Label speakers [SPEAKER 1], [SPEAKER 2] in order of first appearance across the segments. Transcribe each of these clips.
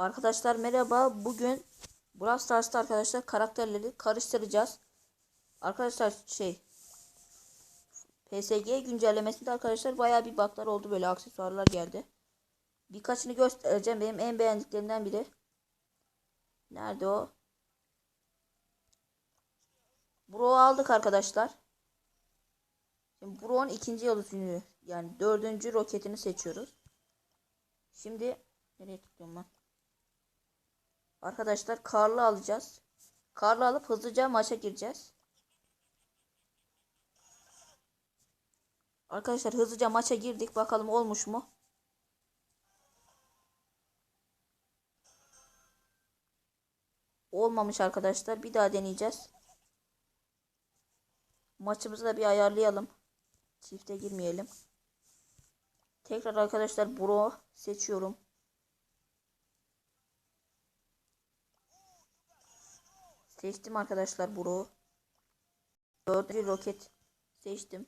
[SPEAKER 1] Arkadaşlar merhaba. Bugün Brawl Stars'ta arkadaşlar karakterleri karıştıracağız. Arkadaşlar şey PSG güncellemesinde arkadaşlar bayağı bir bug'lar oldu böyle aksesuarlar geldi. Birkaçını göstereceğim. Benim en beğendiklerimden biri. Nerede o? Bro aldık arkadaşlar. Şimdi Bro'nun ikinci yıldızını yani dördüncü roketini seçiyoruz. Şimdi nereye tıklıyorum ben? Arkadaşlar karlı alacağız. Karlı alıp hızlıca maça gireceğiz. Arkadaşlar hızlıca maça girdik. Bakalım olmuş mu? Olmamış arkadaşlar. Bir daha deneyeceğiz. Maçımızı da bir ayarlayalım. Çifte girmeyelim. Tekrar arkadaşlar Bro seçiyorum. Seçtim arkadaşlar Bro. Dördüncü roket seçtim.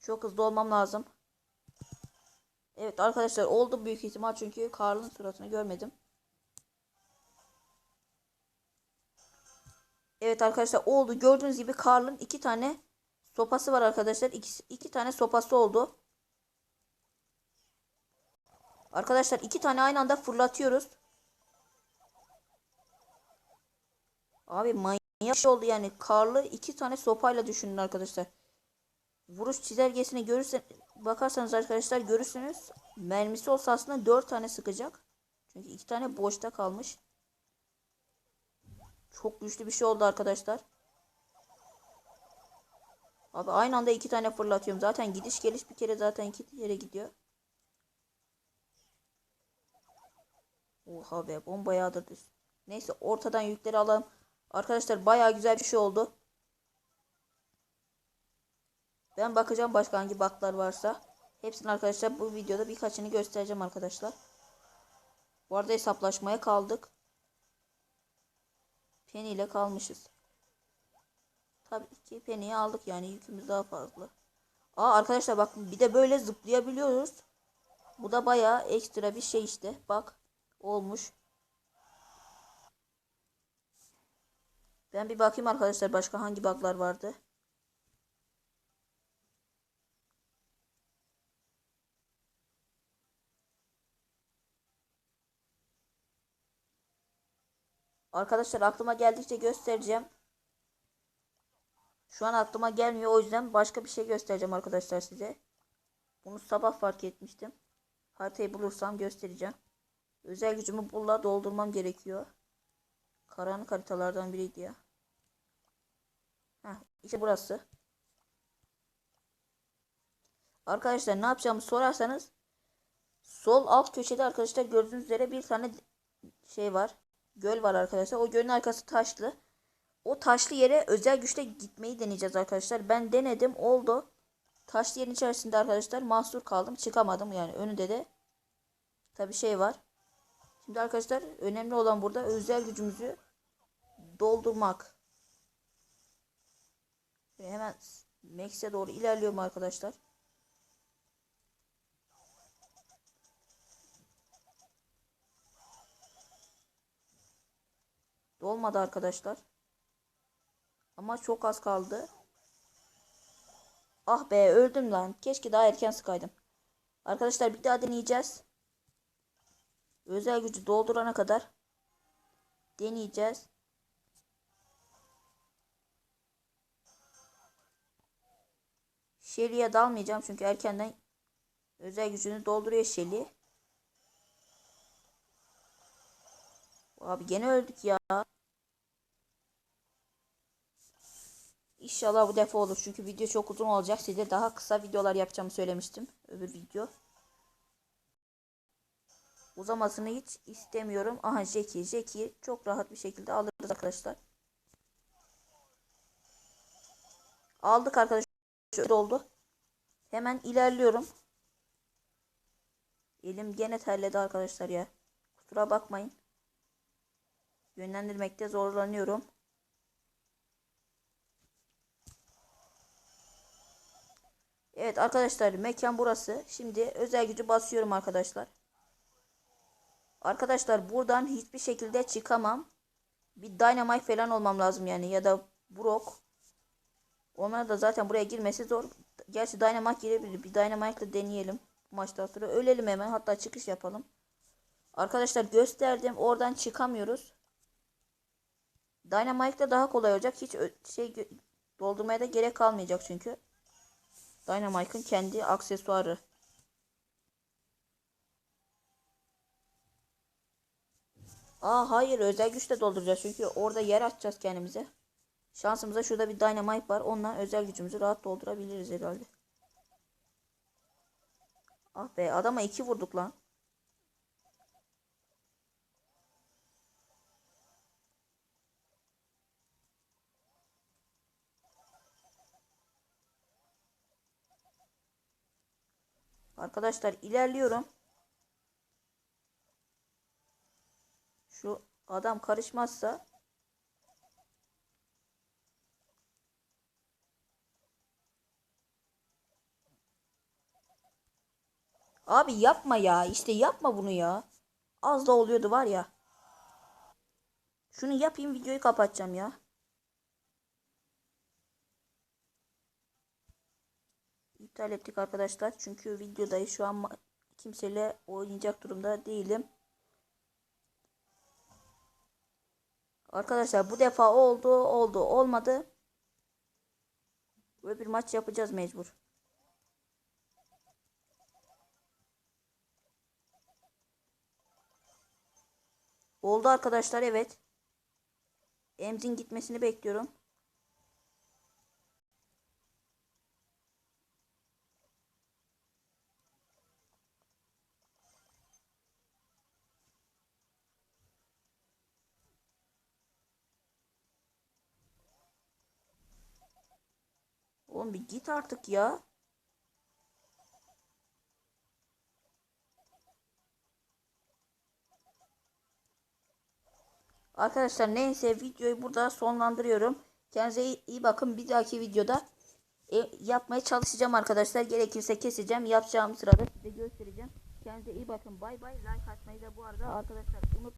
[SPEAKER 1] Çok hızlı olmam lazım. Evet arkadaşlar oldu büyük ihtimal çünkü Karl'ın suratını görmedim. Evet arkadaşlar oldu. Gördüğünüz gibi Karl'ın iki tane sopası var arkadaşlar. İki, iki tane sopası oldu. Arkadaşlar iki tane aynı anda fırlatıyoruz. Abi manyak şey oldu yani. Karlı iki tane sopayla düşünün arkadaşlar. Vuruş çizelgesine görürsen bakarsanız arkadaşlar görürsünüz. Mermisi olsa aslında dört tane sıkacak. Çünkü iki tane boşta kalmış. Çok güçlü bir şey oldu arkadaşlar. Abi aynı anda iki tane fırlatıyorum. Zaten gidiş geliş bir kere zaten iki yere gidiyor. Oha be bomba yağdırdı. Neyse ortadan yükleri alalım. Arkadaşlar baya güzel bir şey oldu. Ben bakacağım başka hangi baklar varsa. Hepsini arkadaşlar bu videoda birkaçını göstereceğim arkadaşlar. Bu arada hesaplaşmaya kaldık. Penny ile kalmışız. Tabii ki Penny'yi aldık yani yükümüz daha fazla. Aa arkadaşlar bakın bir de böyle zıplayabiliyoruz. Bu da bayağı ekstra bir şey işte. Bak olmuş. Ben bir bakayım arkadaşlar başka hangi bug'lar vardı. Arkadaşlar aklıma geldikçe göstereceğim. Şu an aklıma gelmiyor o yüzden başka bir şey göstereceğim arkadaşlar size. Bunu sabah fark etmiştim. Haritayı bulursam göstereceğim. Özel gücümü bulla doldurmam gerekiyor. Karanlık haritalardan biriydi ya. İşte burası. Arkadaşlar ne yapacağımı sorarsanız sol alt köşede arkadaşlar gördüğünüz üzere bir tane şey var. Göl var arkadaşlar. O gölün arkası taşlı. O taşlı yere özel güçle gitmeyi deneyeceğiz arkadaşlar. Ben denedim oldu. Taşlı yerin içerisinde arkadaşlar mahsur kaldım. Çıkamadım yani önünde de tabi şey var. Şimdi arkadaşlar önemli olan burada özel gücümüzü doldurmak. Ve hemen Max'e doğru ilerliyorum arkadaşlar. Dolmadı arkadaşlar. Ama çok az kaldı. Ah be öldüm lan. Keşke daha erken sıkaydım. Arkadaşlar bir daha deneyeceğiz. Özel gücü doldurana kadar deneyeceğiz. Shelly'e dalmayacağım çünkü erkenden özel gücünü dolduruyor Shelly. Abi gene öldük ya. İnşallah bu defa olur. Çünkü video çok uzun olacak. Size daha kısa videolar yapacağımı söylemiştim. Öbür video. Uzamasını hiç istemiyorum. Aha Jackie. Jackie çok rahat bir şekilde alırız arkadaşlar. Aldık arkadaşlar. Şöyle oldu. Hemen ilerliyorum. Elim gene terledi arkadaşlar ya. Kusura bakmayın. Yönlendirmekte zorlanıyorum. Evet arkadaşlar mekan burası. Şimdi özel gücü basıyorum arkadaşlar. Arkadaşlar buradan hiçbir şekilde çıkamam. Bir dynamite falan olmam lazım yani ya da Brock. Onlar da zaten buraya girmesi zor. Gerçi dynamite girebilir. Bir dynamite ile deneyelim. Maçtan sonra ölelim hemen. Hatta çıkış yapalım. Arkadaşlar gösterdim. Oradan çıkamıyoruz. Dynamite'da daha kolay olacak. Hiç şey doldurmaya da gerek kalmayacak çünkü. Dynamite'ın kendi aksesuarı. Aa hayır özel güçle dolduracağız çünkü orada yer açacağız kendimize. Şansımıza şurada bir dynamite var. Onunla özel gücümüzü rahat doldurabiliriz herhalde. Ah be adama iki vurduk lan. Arkadaşlar ilerliyorum. Şu adam karışmazsa Abi yapma ya. İşte yapma bunu ya. Az da oluyordu var ya. Şunu yapayım videoyu kapatacağım ya. İptal ettik arkadaşlar. Çünkü videodayız. Şu an kimseyle oynayacak durumda değilim. Arkadaşlar bu defa oldu oldu olmadı. Böyle bir maç yapacağız mecbur. Oldu arkadaşlar evet. Emzin gitmesini bekliyorum. Oğlum bir git artık ya. Arkadaşlar neyse videoyu burada sonlandırıyorum. Kendinize iyi, iyi bakın. Bir dahaki videoda e, yapmaya çalışacağım arkadaşlar. Gerekirse keseceğim. Yapacağım sırada size göstereceğim. Kendinize iyi bakın. Bay bay. Like atmayı da bu arada arkadaşlar unutmayın.